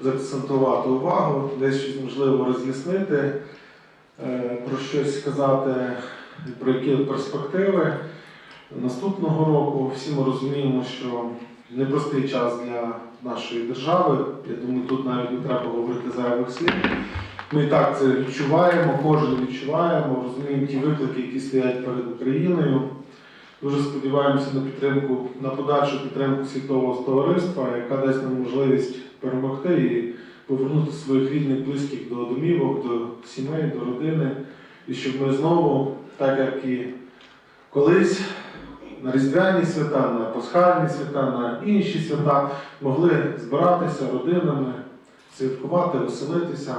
заакцентувати увагу, десь щось можливо роз'яснити, е, про щось сказати, про які перспективи наступного року. Всі ми розуміємо, що непростий час для нашої держави. Я думаю, тут навіть не треба говорити зайвих слів. Ми і так це відчуваємо, кожен відчуваємо, розуміємо ті виклики, які стоять перед Україною. Дуже сподіваємося на підтримку, на подальшу підтримку світового товариства, яка дасть нам можливість перемогти і повернути своїх рідних, близьких до домівок, до сімей, до родини. І щоб ми знову, так як і колись, на різдвяні свята, на пасхальні свята, на інші свята могли збиратися родинами, святкувати, веселитися,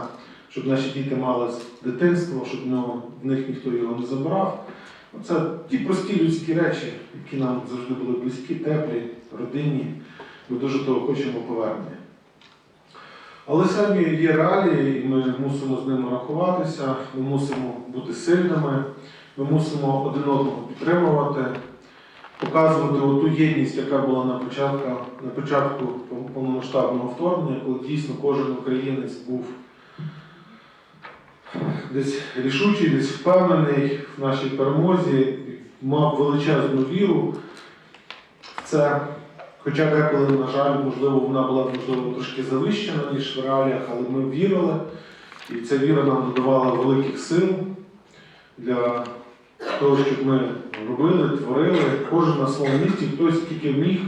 щоб наші діти мали дитинство, щоб в них ніхто його не забрав. Це ті прості людські речі, які нам завжди були близькі, теплі, родинні. Ми дуже того хочемо повернення. Але самі є реалії, і ми мусимо з ними рахуватися, ми мусимо бути сильними, ми мусимо один одного підтримувати, показувати оту єдність, яка була на початку, на початку повномасштабного вторгнення, коли дійсно кожен українець був десь рішучий, десь впевнений в нашій перемозі, мав величезну віру в це. Хоча деколи, на жаль, можливо, вона була можливо трошки завищена, ніж в реаліях, але ми вірили, і ця віра нам додавала великих сил для того, щоб ми робили, творили, кожен на своєму місці, хтось тільки міг.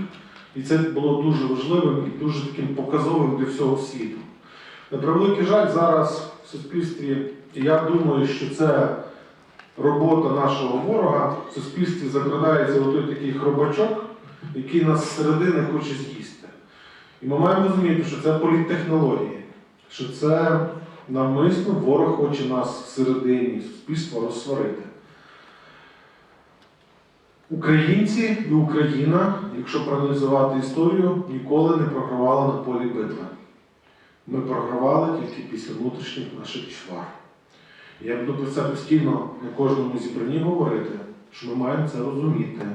І це було дуже важливим і дуже таким показовим для всього світу. На превеликий жаль, зараз в суспільстві, я думаю, що це робота нашого ворога, в суспільстві закрадається отой такий хробачок, який нас зсередини хоче з'їсти. І ми маємо розуміти, що це політтехнології, що це навмисно ворог хоче нас всередині суспільства розсварити. Українці і Україна, якщо проаналізувати історію, ніколи не програвали на полі битви. Ми програвали тільки після внутрішніх наших чвар. Я буду про це постійно на кожному зібранні говорити, що ми маємо це розуміти.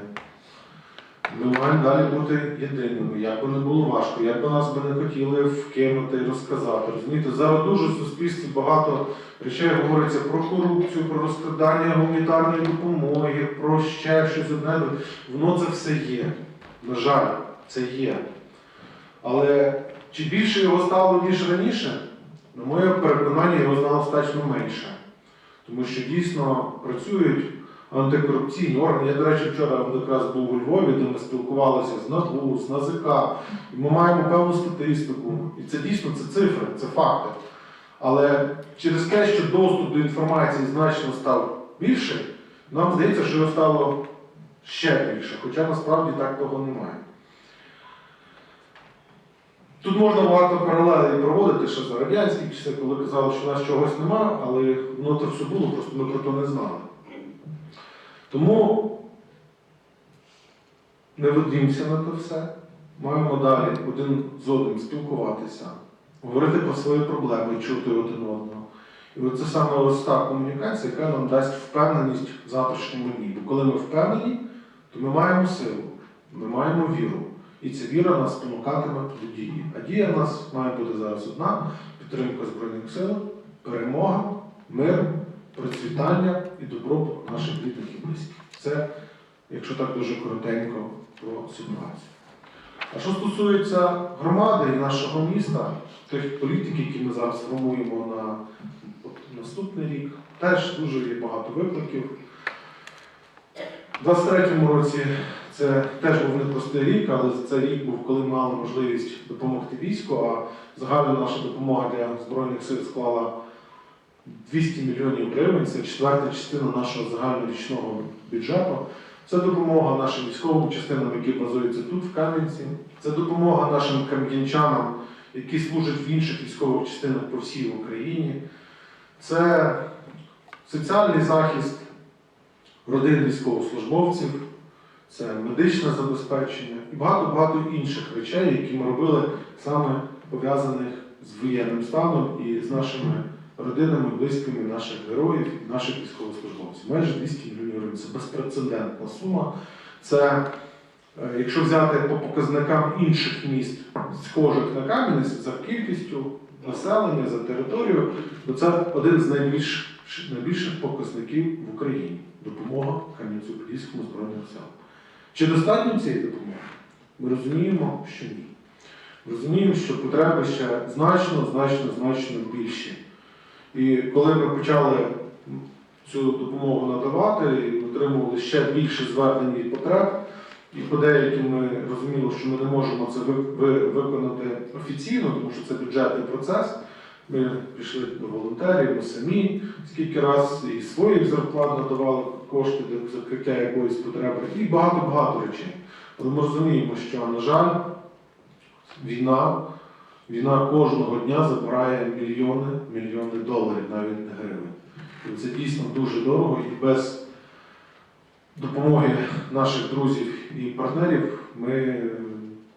Ми маємо далі бути єдиними, як би не було важко, як би нас би не хотіли вкинути і розказати. Розумієте, зараз дуже в суспільстві багато речей говориться про корупцію, про розкрадання гуманітарної допомоги, про ще щось одне. Воно це все є. На жаль, це є. Але чи більше його стало, ніж раніше? На моє переконання, його стало значно менше. Тому що дійсно працюють антикорупційні органи. Я, до речі, вчора якраз був у Львові, де ми спілкувалися з НАБУ, з НАЗК, і ми маємо певну статистику. І це дійсно це цифри, це факти. Але через те, що доступ до інформації значно став більший, нам здається, що його стало ще більше, хоча насправді так того немає. Тут можна багато паралелей проводити, що за радянські часи, коли казали, що у нас чогось нема, але воно це все було, просто ми про то не знали. Тому не ведімося на це все. Маємо далі один з одним спілкуватися, говорити про свої проблеми, чути один одного. І це саме ось та комунікація, яка нам дасть впевненість в завтрашньому дні. Бо коли ми впевнені, то ми маємо силу, ми маємо віру. І ця віра нас спонукатиме до дії. А дія в нас має бути зараз одна: підтримка Збройних сил, перемога, мир, процвітання і добробут наших рідних і близьких. Це, якщо так дуже коротенько, про ситуацію. А що стосується громади і нашого міста, тих політик, які ми зараз формуємо на наступний рік, теж дуже є багато викликів. У 23-му році це теж був непростий рік, але це рік був, коли мали можливість допомогти війську, а загальна наша допомога для Збройних сил склала 200 мільйонів гривень. Це четверта частина нашого загальнорічного бюджету. Це допомога нашим військовим частинам, які базуються тут, в Кам'янці. Це допомога нашим кам'янчанам, які служать в інших військових частинах по всій Україні. Це соціальний захист родин військовослужбовців, це медичне забезпечення і багато-багато інших речей, які ми робили саме пов'язаних з воєнним станом і з нашими родинами, близькими наших героїв, наших військовослужбовців. Майже 200 мільйонів гривень. Це безпрецедентна сума. Це Е, Якщо взяти по показникам інших міст, схожих на Кам'янець, за кількістю населення, за територією, то це один з найбільш, найбільших показників в Україні допомога Кам'янцю-Подільському Збройним силам. Чи достатньо цієї допомоги? Ми розуміємо, що ні. Розуміємо, що потреби ще значно, значно, значно більші. І коли ми почали цю допомогу надавати і отримували ще більше звернень і потреб, і по деяким ми розуміли, що ми не можемо це ви- ви- виконати офіційно, тому що це бюджетний процес. Ми пішли до волонтерів, ми самі скільки раз і своїх зарплат надавали кошти для закриття якоїсь потреби, і багато-багато речей. Але ми розуміємо, що, на жаль, війна, війна кожного дня забирає мільйони, мільйони доларів, навіть не гривень. Це дійсно дуже дорого і без допомоги наших друзів і партнерів ми,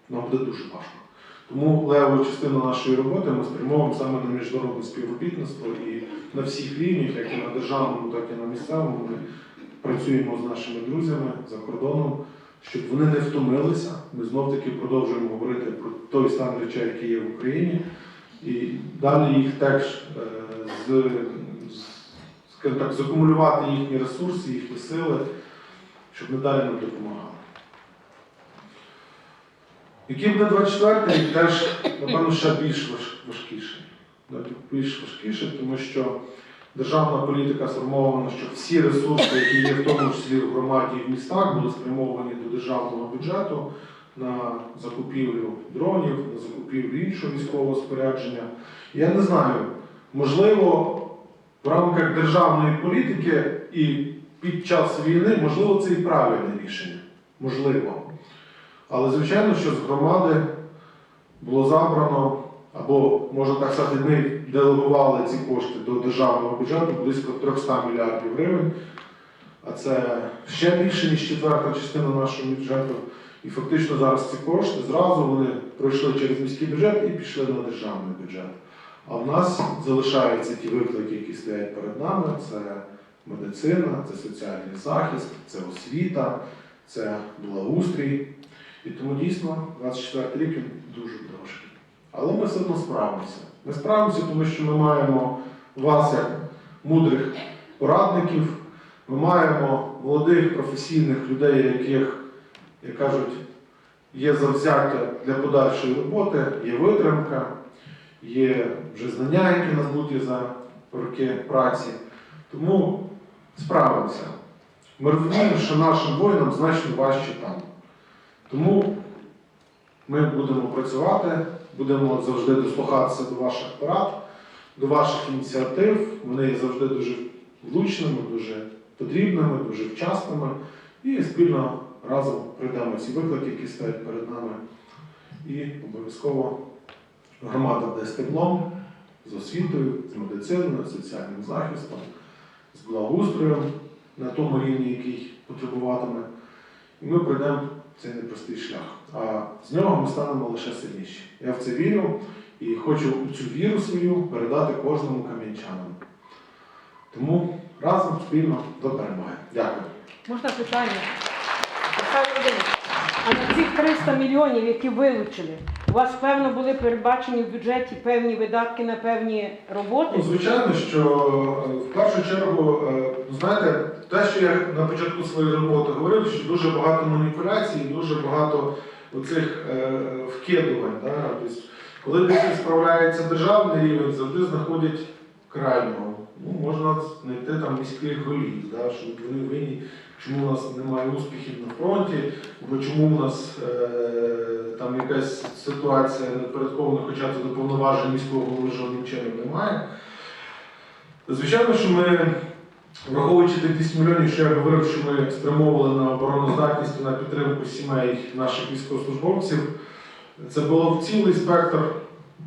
нам буде дуже важко. Тому леву частину нашої роботи ми спрямовуємо саме на міжнародне співробітництво і на всіх рівнях, як і на державному, так і на місцевому. Ми працюємо з нашими друзями за кордоном, щоб вони не втомилися. Ми знов таки продовжуємо говорити про той стан речей, який є в Україні, і далі їх теж е, з, скажімо так, закумулювати їхні ресурси, їхні сили, щоб надалі нам допомагали. Який буде 24 рік, теж, напевно, ще більш важ- важкіший. Більш важкіший, тому що державна політика сформована, що всі ресурси, які є в тому числі в громаді і в містах, були спрямовані до державного бюджету на закупівлю дронів, на закупівлю іншого військового спорядження. Я не знаю, можливо, в рамках державної політики і під час війни, можливо, це і правильне рішення. Можливо. Але звичайно, що з громади було забрано, або, можна так сказати, ми делегували ці кошти до державного бюджету близько 300 мільярдів гривень. А це ще більше, ніж четверта частина нашого бюджету. І фактично зараз ці кошти зразу вони пройшли через міський бюджет і пішли на державний бюджет. А в нас залишаються ті виклики, які стоять перед нами: це медицина, це соціальний захист, це освіта, це благоустрій. І тому дійсно 24 рік він дуже важкий. Але ми все одно справимося. Ми справимося, тому що ми маємо вас як мудрих порадників, ми маємо молодих професійних людей, яких, як кажуть, є завзяття для подальшої роботи, є витримка, є вже знання, які набуті за роки праці. Тому справимося. Ми розуміємо, що нашим воїнам значно важче там. Тому ми будемо працювати, будемо завжди дослухатися до ваших порад, до ваших ініціатив. Вони є завжди дуже влучними, дуже потрібними, дуже вчасними. І спільно разом пройдемо ці виклики, які стоять перед нами. І обов'язково громада буде стеблом з освітою, з медициною, з соціальним захистом, з благоустроєм на тому рівні, який потребуватиме. І ми пройдемо цей непростий шлях. А з нього ми станемо лише сильніші. Я в це вірю і хочу цю віру свою передати кожному кам'янчанину. Тому разом спільно до перемоги. Дякую. Можна питання? А на цих 300 мільйонів, які вилучили, у вас певно були передбачені в бюджеті певні видатки на певні роботи? Ну, звичайно, що е, в першу чергу, е, знаєте, те, що я на початку своєї роботи говорив, що дуже багато маніпуляцій, дуже багато оцих е, вкидувань. Да? Тобто, коли десь справляється державний рівень, завжди знаходять крайнього. Ну, знайти там міських голів, да? що вони винні, чому у нас немає успіхів на фронті, або чому у нас е, там якась ситуація непорядкована, хоча це до повноважень міського голови жодним чином немає. Звичайно, що ми, враховуючи тих 200 мільйонів, що я говорив, що ми спрямовували на обороноздатність і на підтримку сімей наших військовослужбовців, це було цілий спектр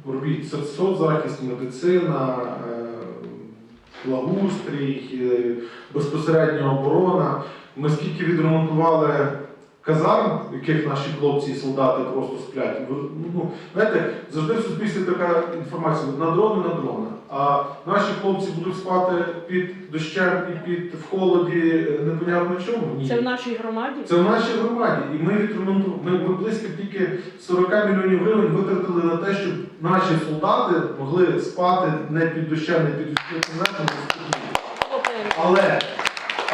робіт соцзахист, медицина, благоустрій, безпосередня безпосередньо оборона. Ми скільки відремонтували казарм, в яких наші хлопці і солдати просто сплять. Ну, знаєте, завжди в суспільстві така інформація на дрони, на дрони. А наші хлопці будуть спати під дощем і під в холоді е, непонятно чому. Ні. Це в нашій громаді? Це в нашій громаді, і ми відремонтували. Ми, ми близько тільки 40 мільйонів гривень витратили на те, щоб наші солдати могли спати не під дощем, не під відкритим Але,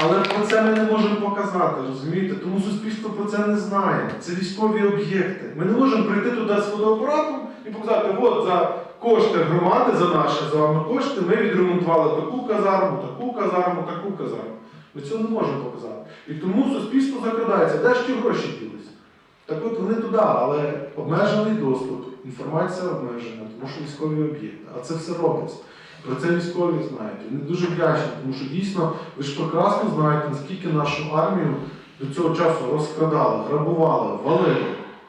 але про це ми не можемо показати, розумієте? Тому суспільство про це не знає. Це військові об'єкти. Ми не можемо прийти туди з фотоапаратом і показати, от за кошти громади, за наші з вами кошти, ми відремонтували таку казарму, таку казарму, таку казарму. Ми цього не можемо показати. І тому суспільство закрадається, де ж ті гроші ділися? Так от вони туди, але обмежений доступ, інформація обмежена, тому що військові об'єкти. А це все робиться. Про це військові знають. Вони дуже вдячні, тому що дійсно ви ж прекрасно знаєте, наскільки нашу армію до цього часу розкрадали, грабували, валили.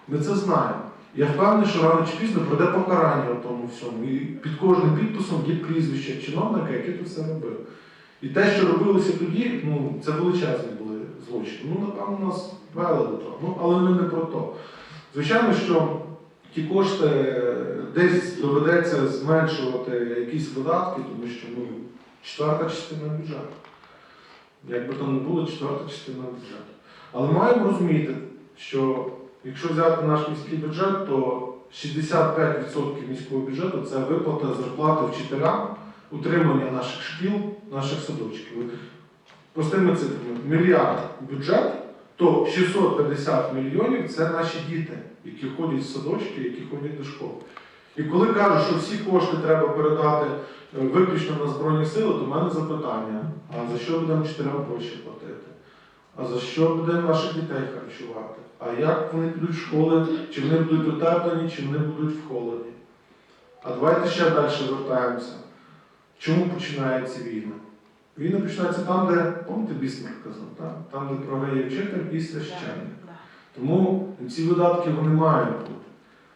Ми це знаємо. Я впевнений, що рано чи пізно пройде покарання у тому всьому. І під кожним підписом є прізвище чиновника, який тут все робив. І те, що робилося тоді, ну це величезні були злочини. Ну, напевно, нас вели до того. Ну, але ми не про то. Звичайно, що ті кошти десь доведеться зменшувати якісь видатки, тому що ну, четверта частина бюджету. Як би там не було, четверта частина бюджету. Але маємо розуміти, що якщо взяти наш міський бюджет, то 65% міського бюджету це виплата зарплати вчителям, утримання наших шкіл, наших садочків. Простими цифрами, мільярд бюджет, то 650 мільйонів це наші діти, які ходять в садочки, які ходять до школи. І коли кажуть, що всі кошти треба передати е, виключно на Збройні Сили, то в мене запитання: а за що будемо вчителям гроші платити? А за що будемо наших дітей харчувати? А як вони підуть в школи, чи вони будуть утеплені, чи вони будуть в холоді? А давайте ще далі вертаємося. Чому починається війна? Війна починається там, де, пам'ятаєте, Бісмарк казав, так? там, де програє вчитель і священник. Тому ці видатки вони мають бути.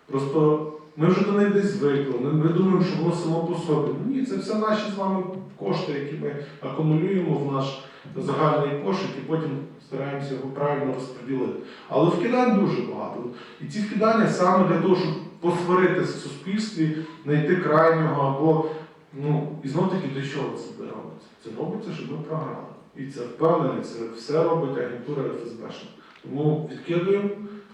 Просто ми вже до них десь звикли. Ми, ми думаємо, що воно само по собі. Ну, Ні, це все наші з вами кошти, які ми акумулюємо в наш загальний кошик і потім стараємося його правильно розподілити. Але вкидань дуже багато. І ці вкидання саме для того, щоб посваритися в суспільстві, знайти крайнього або ну, і знов таки для чого це робиться? Це робиться, щоб ми програли. І це впевнений, це все робить агентура ФСБшна. Тому відкидуємо,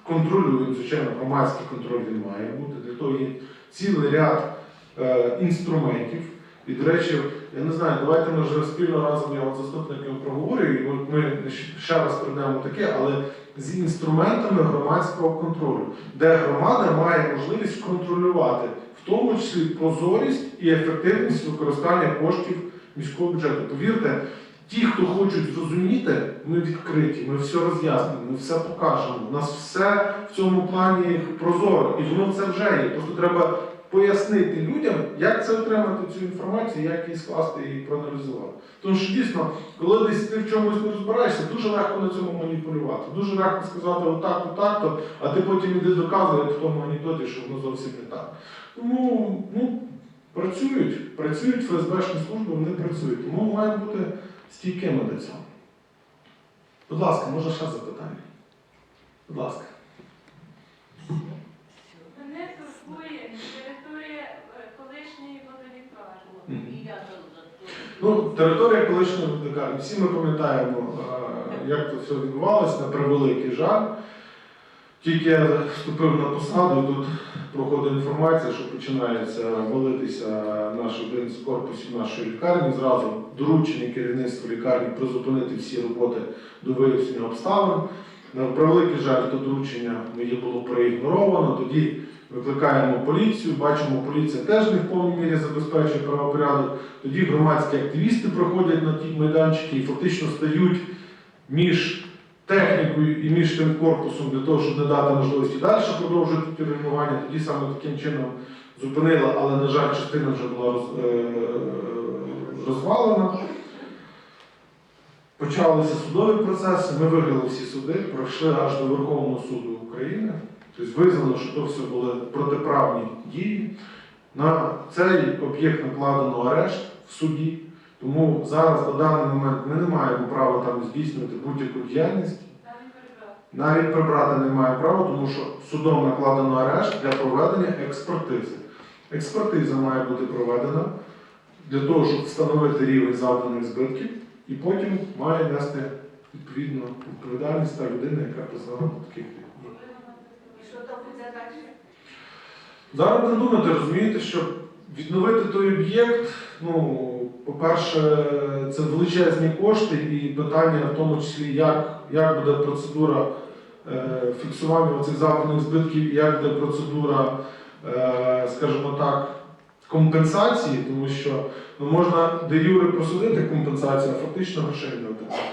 контролюємо, звичайно, громадський контроль він має бути. Для того є цілий ряд е, інструментів. І, до речі, я не знаю, давайте ми вже спільно разом я от заступником проговорю, і от ми ще раз прийдемо таке, але з інструментами громадського контролю, де громада має можливість контролювати, в тому числі прозорість і ефективність використання коштів міського бюджету. Повірте, ті, хто хочуть зрозуміти, ми відкриті, ми все роз'яснимо, ми все покажемо. У нас все в цьому плані прозоро, і воно це вже є. Просто треба пояснити людям, як це отримати цю інформацію, як її скласти і проаналізувати. Тому що дійсно, коли десь ти в чомусь не розбираєшся, дуже легко на цьому маніпулювати. Дуже легко сказати отак, отак, то, а ти потім іди доказує в тому анекдоті, що воно зовсім не так. Тому ну, працюють, працюють ФСБшні служби, вони працюють. Тому маємо бути стійкими до цього. Будь ласка, може ще запитання? Будь ласка. Мене турбує територія е, колишньої водолікарні. Ну, територія колишньої водолікарні. Всі ми пам'ятаємо, е, як це все відбувалося, на превеликий жаль. Тільки я вступив на посаду, тут проходить інформація, що починається валитися наш один з корпусів нашої лікарні. Зразу доручення керівництва лікарні призупинити всі роботи до вияснення обставин. На превеликий жаль, то доручення моє було проігноровано. Тоді викликаємо поліцію, бачимо, поліція теж не в повній мірі забезпечує правопорядок. Тоді громадські активісти проходять на ті майданчики і фактично стають між технікою і між тим корпусом для того, щоб не дати можливості далі продовжувати ті. Тоді саме таким чином зупинила, але, на жаль, частина вже була роз, е, розвалена. Почалися судові процеси, ми виграли всі суди, пройшли аж до Верховного суду України. Тобто визнано, що то все були протиправні дії. На цей об'єкт накладено арешт в суді. Тому зараз на даний момент ми не маємо права там здійснювати будь-яку діяльність. Навіть прибрати не має права, тому що судом накладено арешт для проведення експертизи. Експертиза має бути проведена для того, щоб встановити рівень завданих збитків, і потім має нести відповідну відповідальність та людина, яка признала таких дій. І що там буде далі? Зараз будемо думати, розумієте, що відновити той об'єкт, ну, по-перше, це величезні кошти і питання в тому числі, як, як буде процедура е, фіксування цих завданих збитків, як буде процедура, е, скажімо так, компенсації, тому що ну, можна де юре просудити компенсацію, а фактично грошей не отримати.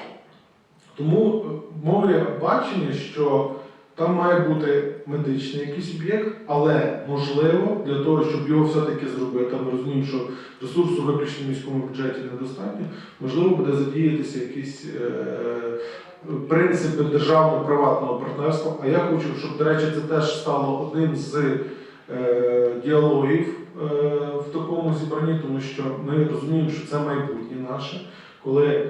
Тому е, моє бачення, що там має бути медичний якийсь об'єкт, але можливо для того, щоб його все-таки зробити, ми розуміємо, що ресурсу виключно в міському бюджеті недостатньо, можливо буде задіятися якісь е, принципи державно-приватного партнерства. А я хочу, щоб, до речі, це теж стало одним з е, діалогів е, в такому зібранні, тому що ми розуміємо, що це майбутнє наше, коли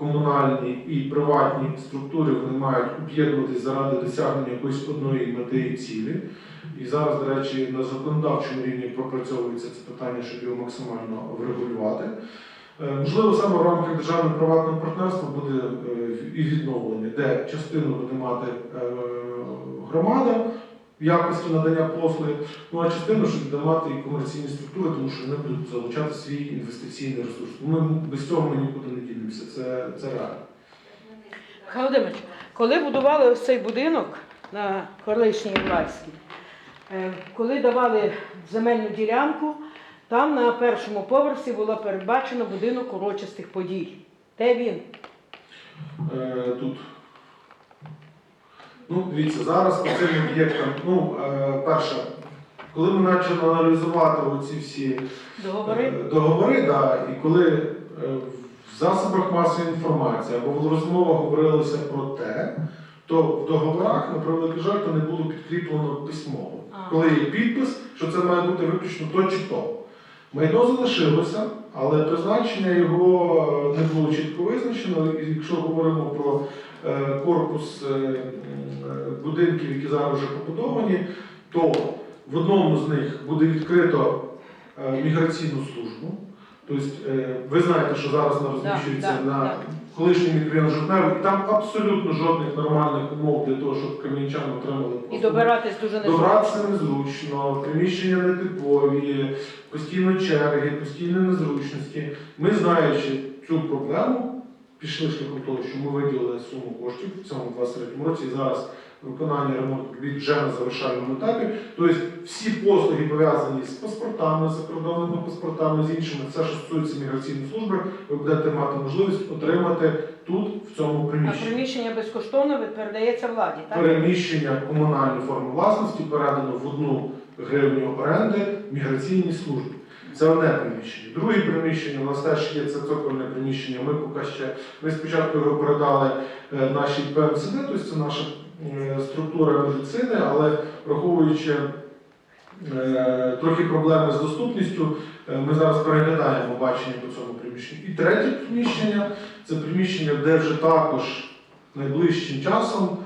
комунальні і приватні структури вони мають об'єднуватись заради досягнення якоїсь одної мети і цілі. І зараз, до речі, на законодавчому рівні пропрацьовується це питання, щоб його максимально врегулювати. Е, Можливо, саме в рамках державно-приватного партнерства буде е, і відновлення, де частину буде мати е, громада в якості надання послуги, ну а частину, що буде мати і комерційні структури, тому що вони будуть залучати свій інвестиційний ресурс. Ми без цього ми нікуди не ділимося. Це, це реально. Володимирович, коли будували ось цей будинок на Корлишній Івларській, е, коли давали земельну ділянку, там на першому поверсі було передбачено будинок урочистих подій. Де він? Е, тут. Ну, дивіться, зараз по цим об'єктам, ну, е, перше, коли ми почали аналізувати оці всі Договори? е, договори, да, і коли е, в засобах масової інформації або в розмовах говорилося про те, то в договорах, на превеликий жаль, то не було підкріплено письмово. А. Коли є підпис, що це має бути виключно то чи то. Майно залишилося, але призначення його не було чітко визначено. І якщо говоримо про корпус е, е, будинків, які зараз вже побудовані, то в одному з них буде відкрито е, міграційну службу. Тобто, е, ви знаєте, що зараз вона розміщується да, на да. колишній мікрорайон Жовтневий, там абсолютно жодних нормальних умов для того, щоб кам'янчани отримали І послуги. добиратись дуже незручно. Добратися незручно, приміщення нетипові, постійно черги, постійні незручності. Ми, знаючи цю проблему, пішли шляхом того, що ми виділили суму коштів в цьому 23 році. І зараз виконання ремонту вже на завершальному етапі. Тобто всі послуги пов'язані з паспортами, закордонними паспортами, з іншими, все, що стосується міграційної служби, ви будете мати можливість отримати тут, в цьому А приміщенні. приміщення безкоштовно передається владі, так? Переміщення комунальної форми власності передано в одну гривню оренди міграційній службі. Це одне приміщення. Друге приміщення у нас теж є це цокольне приміщення. Ми поки ще ми спочатку його передали е, нашій ПМСД, тобто це наша е, структура медицини, але враховуючи е, трохи проблеми з доступністю, ми зараз переглядаємо бачення по цьому приміщенню. І третє приміщення це приміщення, де вже також найближчим часом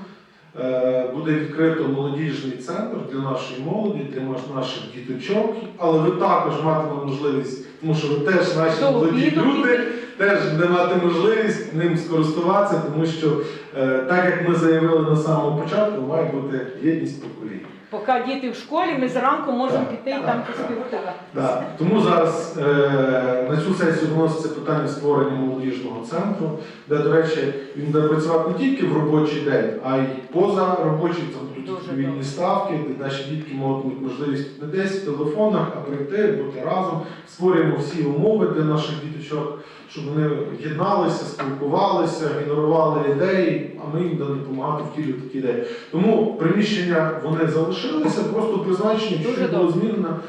буде відкрито молодіжний центр для нашої молоді, для наших діточок, але ви також матиме можливість, тому що ви теж наші молоді люди, теж не мати можливість ним скористуватися, тому що е, так як ми заявили на самому початку, має бути єдність поколінь. Поки діти в школі, ми зранку можемо піти і там поспілкуватися. Да. Тому зараз е, на цю сесію вноситься питання створення молодіжного центру, де, до речі, він буде працювати не тільки в робочий день, а й поза робочий, там будуть Дуже відповідні ставки, де наші дітки можуть можливість не десь в телефонах, а прийти, бути разом. Створюємо всі умови для наших діточок, щоб вони єдналися, спілкувалися, генерували ідеї, а ми їм допомагати втілювати ті ідеї. Тому приміщення вони залишилися, просто призначені, Дуже що було добре. змінено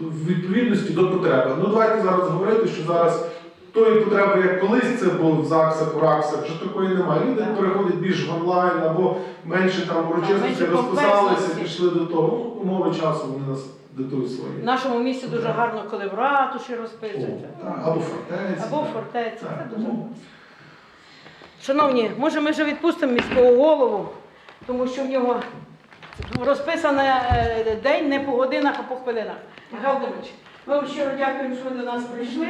в відповідності до потреби. Ну давайте зараз говорити, що зараз тої потреби, як колись це було в ЗАГСах, в РАКСах, вже такої немає. Люди Так. переходять більш в онлайн або менше там урочистості менше розписалися, комплексності. пішли до того. Ну, умови часу вони нас диктують свої. В нашому місті дуже гарно, коли в ратуші розписуються. О, так, Або фортеці. Або в так. Це дуже. тому Шановні, може ми вже відпустимо міського голову. тому що в нього розписаний е, день не по годинах, а по хвилинах. Михайло ми вам щиро дякуємо, що ви до нас прийшли.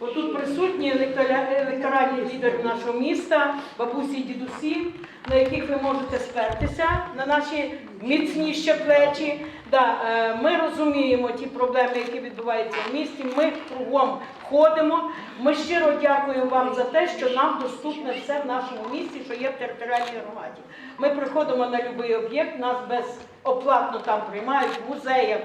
Отут присутні електоральні лідери нашого міста, бабусі і дідусі, на яких ви можете спертися, на наші міцні ще плечі. Да, е, ми розуміємо ті проблеми, які відбуваються в місті. Ми кругом ходимо. Ми щиро дякуємо вам за те, що нам доступне все в нашому місті, що є в територіальній громаді. Ми приходимо на будь-який об'єкт, нас безоплатно там приймають в музеях.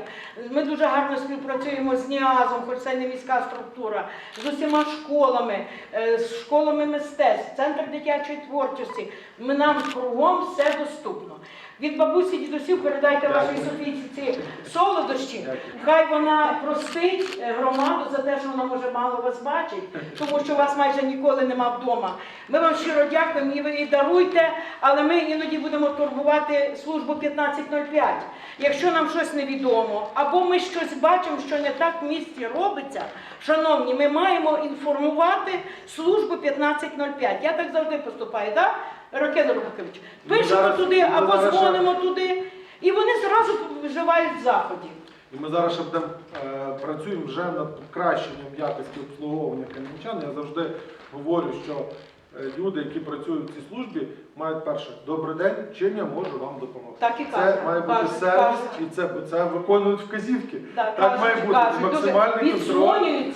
Ми дуже гарно співпрацюємо з НІАЗом, хоч це не міська структура, з усіма школами, е, з школами мистецтв, центр дитячої творчості. Ми нам кругом все доступно. Від бабусі дідусів передайте вашій Софійці ці солодощі. Хай вона простить е, громаду за те, що вона може мало вас бачить, тому що вас майже ніколи нема вдома. Ми вам щиро дякуємо і ви і даруйте, але ми іноді будемо турбувати службу 1505. Якщо нам щось невідомо, або ми щось бачимо, що не так в місті робиться, шановні, ми маємо інформувати службу 1505. Я так завжди поступаю, так? Рокета Рубакевич. Пишемо зараз- туди ми або зараз ще- дзвонимо туди, і вони зразу вживають заходів. І ми зараз ще будемо е, працюємо вже над покращенням якості обслуговування кам'янчан. Я завжди говорю, що е, люди, які працюють в цій службі, мають перше добрий день, чим я можу вам допомогти. Так і це кажуть, має бути кажуть, сервіс, кажуть. і це, це виконують вказівки. Да, так кажуть, має бути кажуть, максимальний контроль.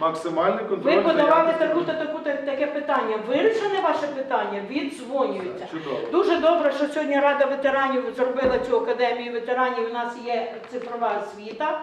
Максимальний контроль. Ви подавали таку та таку таке питання. Вирішене ваше питання, віддзвонюються. Чудово. Дуже добре, що сьогодні Рада ветеранів зробила цю академію ветеранів. У нас є цифрова освіта.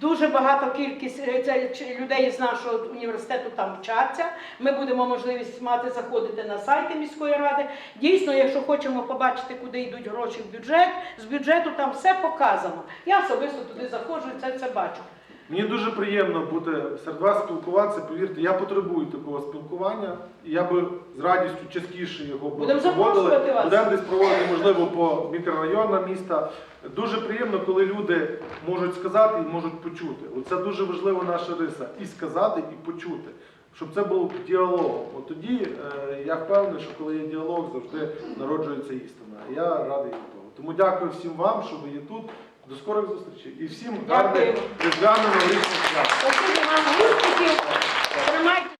Дуже багато кількість е, людей з нашого університету там вчаться. Ми будемо можливість мати заходити на сайти міської ради. Дійсно, якщо хочемо побачити, куди йдуть гроші в бюджет, з бюджету там все показано. Я особисто туди заходжу і це все бачу. Мені дуже приємно бути серед вас спілкуватися. Повірте, я потребую такого спілкування. І я би з радістю частіше його Будемо проводили. вас. Будемо десь проводити, можливо, по мікрорайонам міста. Дуже приємно, коли люди можуть сказати і можуть почути. Оце дуже важлива наша риса. І сказати, і почути. Щоб це був діалог. От тоді е, я впевнений, що коли є діалог, завжди народжується істина. Я радий того. Тому дякую всім вам, що ви є тут. До скорих зустрічей і всім гарних Дякую. різдвяних новорічних свят. Тримайте.